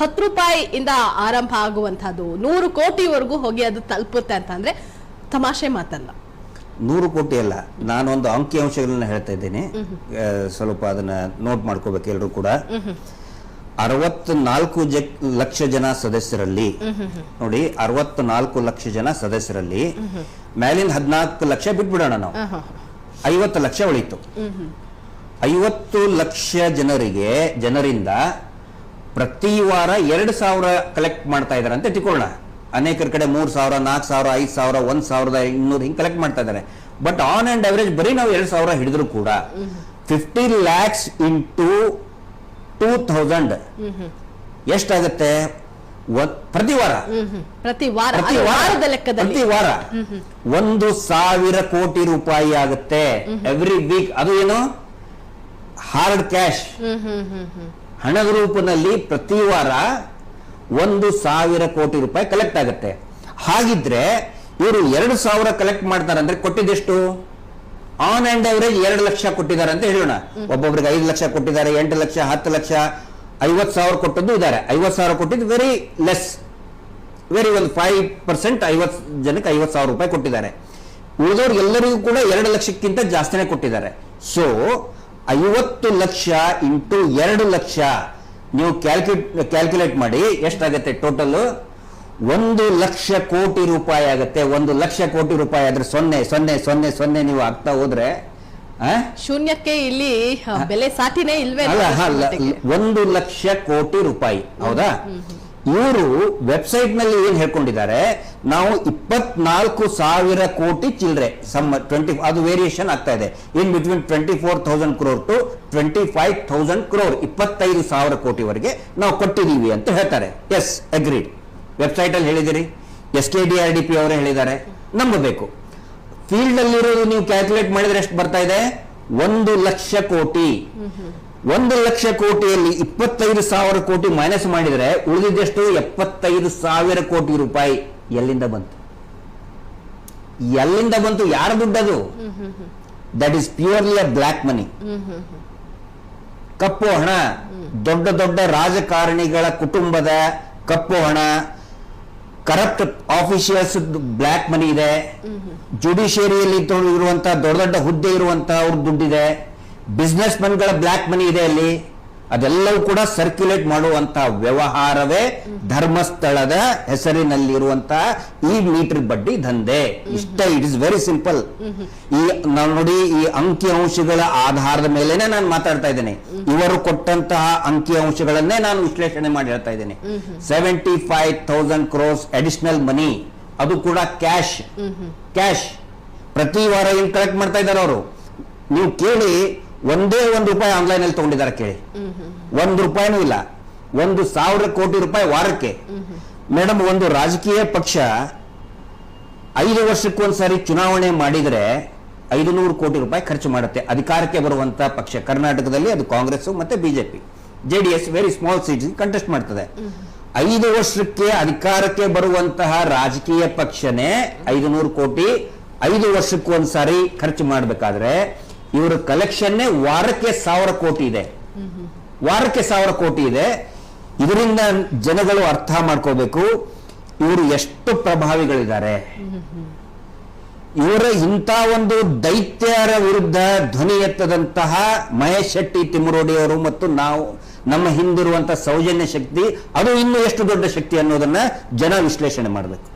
ಹತ್ತು ರೂಪಾಯಿ ಇಂದ ಆರಂಭ ಆಗುವಂತಹದ್ದು ನೂರು ಕೋಟಿವರೆಗೂ ಹೋಗಿ ಅದು ತಲುಪುತ್ತೆ ಅಂತ ಅಂದ್ರೆ ತಮಾಷೆ ಮಾತಲ್ಲ. ನೂರು ಕೋಟಿ ಅಲ್ಲ ನಾನೊಂದು ಅಂಕಿಅಂಶಗಳನ್ನ ಹೇಳ್ತಾ ಇದ್ದೀನಿ. ಸ್ವಲ್ಪ ಅದನ್ನ ನೋಟ್ ಮಾಡ್ಕೋಬೇಕು ಎಲ್ಲರೂ ಕೂಡ. ಅರವತ್ನಾಲ್ಕು ಜ ಲಕ್ಷ ಜನ ಸದಸ್ಯರಲ್ಲಿ ನೋಡಿ ಅರವತ್ನಾಲ್ಕು ಲಕ್ಷ ಜನ ಸದಸ್ಯರಲ್ಲಿ ಮೇಲಿನ ಹದಿನಾಲ್ಕು ಲಕ್ಷ ಬಿಟ್ಬಿಡೋಣ ನಾವು. ಐವತ್ತು ಲಕ್ಷ ಉಳಿತು ಐವತ್ತು ಲಕ್ಷ ಜನರಿಗೆ ಜನರಿಂದ ಪ್ರತಿ ವಾರ ಎರಡು ಸಾವಿರ ಕಲೆಕ್ಟ್ ಮಾಡ್ತಾ ಇದ್ದಾರೆ ಅಂತ ತಿಳ್ಕೊಳ್ಳೋಣ ಅನೇಕರ ಕಡೆ ಮೂರು ಸಾವಿರ ನಾಲ್ಕು ಸಾವಿರ ಐದು ಸಾವಿರ ಒಂದು ಸಾವಿರದ ಇನ್ನೂರು ಹಿಂಗೆ ಕಲೆಕ್ಟ್ ಮಾಡ್ತಾ ಇದ್ದಾರೆ. ಬಟ್ ಆನ್ ಅಂಡ್ ಅವರೇಜ್ ಬರೀ ನಾವು ಎರಡು ಸಾವಿರ ಹಿಡಿದ್ರು ಕೂಡ fifty lakhs into two thousand ಎಷ್ಟಾಗತ್ತೆ? ಪ್ರತಿ ವಾರ. ಪ್ರತಿ ವಾರ ಪ್ರತಿ ವಾರದ ಲೆಕ್ಕದಲ್ಲಿ. ಪ್ರತಿ ವಾರ. ಒಂದು ಸಾವಿರ ಕೋಟಿ ರೂಪಾಯಿ ಆಗುತ್ತೆ. ಎವ್ರಿ ವೀಕ್ ಅದು ಏನು? ಹಾರ್ಡ್ ಕ್ಯಾಶ್ ಹಣದ ರೂಪದಲ್ಲಿ ಪ್ರತಿ ವಾರ ಒಂದು ಸಾವಿರ ಕೋಟಿ ರೂಪಾಯಿ ಕಲೆಕ್ಟ್ ಆಗುತ್ತೆ. ಹಾಗಿದ್ರೆ ಇವರು ಎರಡು ಸಾವಿರ ಕಲೆಕ್ಟ್ ಮಾಡ್ತಾರೆ ಅಂದ್ರೆ ಕೊಟ್ಟಿದ್ದೆಷ್ಟು ಆನ್ ಆ್ಯಂಡ್ ಅವರೇಜ್ ಎರಡು ಲಕ್ಷ ಕೊಟ್ಟಿದ್ದಾರೆ ಅಂತ ಹೇಳೋಣ. ಒಬ್ಬೊಬ್ರಿಗೆ ಐದು ಲಕ್ಷ ಕೊಟ್ಟಿದ್ದಾರೆ ಎಂಟು ಲಕ್ಷ ಹತ್ತು ಲಕ್ಷ ಐವತ್ತು ಸಾವಿರ ಕೊಟ್ಟದ್ದು ಇದ್ದಾರೆ. ಐವತ್ತು ಸಾವಿರ ಕೊಟ್ಟಿದ್ದು ವೆರಿ ಲೆಸ್ ವೆರಿ ಒಂದು ಫೈವ್ ಪರ್ಸೆಂಟ್ ಐವತ್ತು ಜನಕ್ಕೆ ಐವತ್ತು ಸಾವಿರ ರೂಪಾಯಿ ಕೊಟ್ಟಿದ್ದಾರೆ. ಉಳಿದವ್ರು ಎಲ್ಲರಿಗೂ ಕೂಡ ಎರಡು ಲಕ್ಷಕ್ಕಿಂತ ಜಾಸ್ತಿನೇ ಕೊಟ್ಟಿದ್ದಾರೆ. ಸೊ ಐವತ್ತು ಲಕ್ಷ ಇಂಟು ಎರಡು ಲಕ್ಷ ನೀವು ಕ್ಯಾಲ್ಕುಲೇಟ್ ಕ್ಯಾಲ್ಕುಲೇಟ್ ಮಾಡಿ ಎಷ್ಟಾಗುತ್ತೆ ಟೋಟಲ್? ಒಂದು ಲಕ್ಷ ಕೋಟಿ ರೂಪಾಯಿ ಆಗುತ್ತೆ. ಒಂದು ಲಕ್ಷ ಕೋಟಿ ರೂಪಾಯಿ ಆದ್ರೆ ಸೊನ್ನೆ ಸೊನ್ನೆ ಸೊನ್ನೆ ಸೊನ್ನೆ ನೀವು ಆಗ್ತಾ ಹೋದ್ರೆ ಆ? ಶೂನ್ಯಕ್ಕೆ ಇಲ್ಲಿ ಬೆಲೆ ಸಾಟಿನೇ ಇಲ್ವೇ. ಒಂದು ಲಕ್ಷ ಕೋಟಿ ರೂಪಾಯಿ. ಹೌದಾ? ಇವರು ವೆಬ್ಸೈಟ್ನಲ್ಲಿ ಏನ್ ಹೇಳ್ಕೊಂಡಿದ್ದಾರೆ? ನಾವು ಇಪ್ಪತ್ನಾಲ್ಕು ಸಾವಿರ ಕೋಟಿ ಚಿಲ್ಲರೆ ಸಮ್ ಟ್ವೆಂಟಿ ಅದು ವೇರಿಯೇಷನ್ ಆಗ್ತಾ ಇದೆ. In between twenty four thousand crore to twenty five thousand crore ಇಪ್ಪತ್ತೈದು ಸಾವಿರ ಕೋಟಿವರೆಗೆ ನಾವು ಕೊಟ್ಟಿದ್ದೀವಿ ಅಂತ ಹೇಳ್ತಾರೆ. ಎಸ್ ಅಗ್ರೀಡ್ ವೆಬ್ಸೈಟ್ ಅಲ್ಲಿ ಹೇಳಿದಿರಿ S K D R D P ಅವರೇ ಹೇಳಿದ್ದಾರೆ. ನಂಬಬೇಕು. ಫೀಲ್ಡ್ ಅಲ್ಲಿರೋದು ನೀವು ಕ್ಯಾಲ್ಕುಲೇಟ್ ಮಾಡಿದ್ರೆ ಎಷ್ಟು ಬರ್ತಾ ಇದೆ? ಒಂದು ಲಕ್ಷ ಕೋಟಿ. ಒಂದು ಲಕ್ಷ ಕೋಟಿಯಲ್ಲಿ ಇಪ್ಪತ್ತೈದು ಸಾವಿರ ಕೋಟಿ ಮೈನಸ್ ಮಾಡಿದರೆ ಉಳಿದಿದ್ದಷ್ಟು ಎಪ್ಪತ್ತೈದು ಸಾವಿರ ಕೋಟಿ ರೂಪಾಯಿ ಎಲ್ಲಿಂದ ಬಂತು? ಎಲ್ಲಿಂದ ಬಂತು? ಯಾರ ದುಡ್ಡದು? That is purely a black money ಕಪ್ಪು ಹಣ ದೊಡ್ಡ ದೊಡ್ಡ ರಾಜಕಾರಣಿಗಳ ಕುಟುಂಬದ ಕಪ್ಪು ಹಣ ಕರಪ್ಟ್ ಆಫೀಷಿಯಲ್ಸ್ ಬ್ಲ್ಯಾಕ್ ಮನಿ ಇದೆ. ಜುಡಿಷಿಯರಿಯಲ್ಲಿ ಇರುವಂತಹ ದೊಡ್ಡ ದೊಡ್ಡ ಹುದ್ದೆ ಇರುವಂತಹ ಅವ್ರ ದುಡ್ಡಿದೆ. ಬಿಸ್ನೆಸ್ ಮನ್ಗಳ ಬ್ಲ್ಯಾಕ್ ಮನಿ ಇದೆ ಅಲ್ಲಿ. ಅದೆಲ್ಲವೂ ಕೂಡ ಸರ್ಕ್ಯುಲೇಟ್ ಮಾಡುವಂತ ವ್ಯವಹಾರವೇ ಧರ್ಮಸ್ಥಳದ ಹೆಸರಿನಲ್ಲಿರುವಂತಹ ಈ ಮೀಟರ್ ಬಡ್ಡಿ ದಂಧೆ. ಇಷ್ಟ ಇಟ್ ಇಸ್ ವೆರಿ ಸಿಂಪಲ್ ಈ ನಾವು ನೋಡಿ ಈ ಅಂಕಿ ಅಂಶಗಳ ಆಧಾರದ ಮೇಲೆನೆ ನಾನು ಮಾತಾಡ್ತಾ ಇದ್ದೇನೆ. ಇವರು ಕೊಟ್ಟಂತಹ ಅಂಕಿ ಅಂಶಗಳನ್ನೇ ನಾನು ವಿಶ್ಲೇಷಣೆ ಮಾಡಿ ಹೇಳ್ತಾ ಇದ್ದೇನೆ. Seventy five thousand crores additional money ಅದು ಕೂಡ ಕ್ಯಾಶ್ ಕ್ಯಾಶ್ ಪ್ರತಿ ವಾರ ಏನ್ ಕಲೆಕ್ಟ್ ಮಾಡ್ತಾ ಇದ್ದಾರೆ ಅವರು? ನೀವು ಕೇಳಿ ಒಂದೇ ಒಂದು ರೂಪಾಯಿ ಆನ್ಲೈನ್ ಅಲ್ಲಿ ತಗೊಂಡಿದ್ದಾರೆ ಕೇಳಿ. ಒಂದು ರೂಪಾಯಿನೂ ಇಲ್ಲ. ಒಂದು ಸಾವಿರ ಕೋಟಿ ರೂಪಾಯಿ ವಾರಕ್ಕೆ. ಮೇಡಮ್ ಒಂದು ರಾಜಕೀಯ ಪಕ್ಷ ಐದು ವರ್ಷಕ್ಕೊಂದ್ಸಾರಿ ಚುನಾವಣೆ ಮಾಡಿದ್ರೆ ಐದು ನೂರು ಕೋಟಿ ರೂಪಾಯಿ ಖರ್ಚು ಮಾಡುತ್ತೆ. ಅಧಿಕಾರಕ್ಕೆ ಬರುವಂತ ಪಕ್ಷ ಕರ್ನಾಟಕದಲ್ಲಿ, ಅದು ಕಾಂಗ್ರೆಸ್ ಮತ್ತೆ BJP. J D S very small seat contest ಮಾಡ್ತದೆ. ಐದು ವರ್ಷಕ್ಕೆ ಅಧಿಕಾರಕ್ಕೆ ಬರುವಂತಹ ರಾಜಕೀಯ ಪಕ್ಷನೇ ಐದು ನೂರು ಕೋಟಿ, ಐದು ವರ್ಷಕ್ಕೆ ಒಂದ್ಸಾರಿ ಖರ್ಚು ಮಾಡಬೇಕಾದ್ರೆ ಇವರ ಕಲೆಕ್ಷನ್ನೇ ವಾರಕ್ಕೆ ಸಾವಿರ ಕೋಟಿ ಇದೆ. ವಾರಕ್ಕೆ ಸಾವಿರ ಕೋಟಿ ಇದೆ. ಇದರಿಂದ ಜನಗಳು ಅರ್ಥ ಮಾಡ್ಕೋಬೇಕು, ಇವರು ಎಷ್ಟು ಪ್ರಭಾವಿಗಳಿದ್ದಾರೆ. ಇವರ ಇಂಥ ಒಂದು ದೈತ್ಯರ ವಿರುದ್ಧ ಧ್ವನಿ ಎತ್ತದಂತಹ ಮಹೇಶ್ ಶೆಟ್ಟಿ ತಿಮ್ಮರೋಡಿ ಅವರು ಮತ್ತು ನಾವು, ನಮ್ಮ ಹಿಂದಿರುವಂತಹ ಸೌಜನ್ಯ ಶಕ್ತಿ, ಅದು ಇನ್ನೂ ಎಷ್ಟು ದೊಡ್ಡ ಶಕ್ತಿ ಅನ್ನೋದನ್ನ ಜನ ವಿಶ್ಲೇಷಣೆ ಮಾಡಬೇಕು.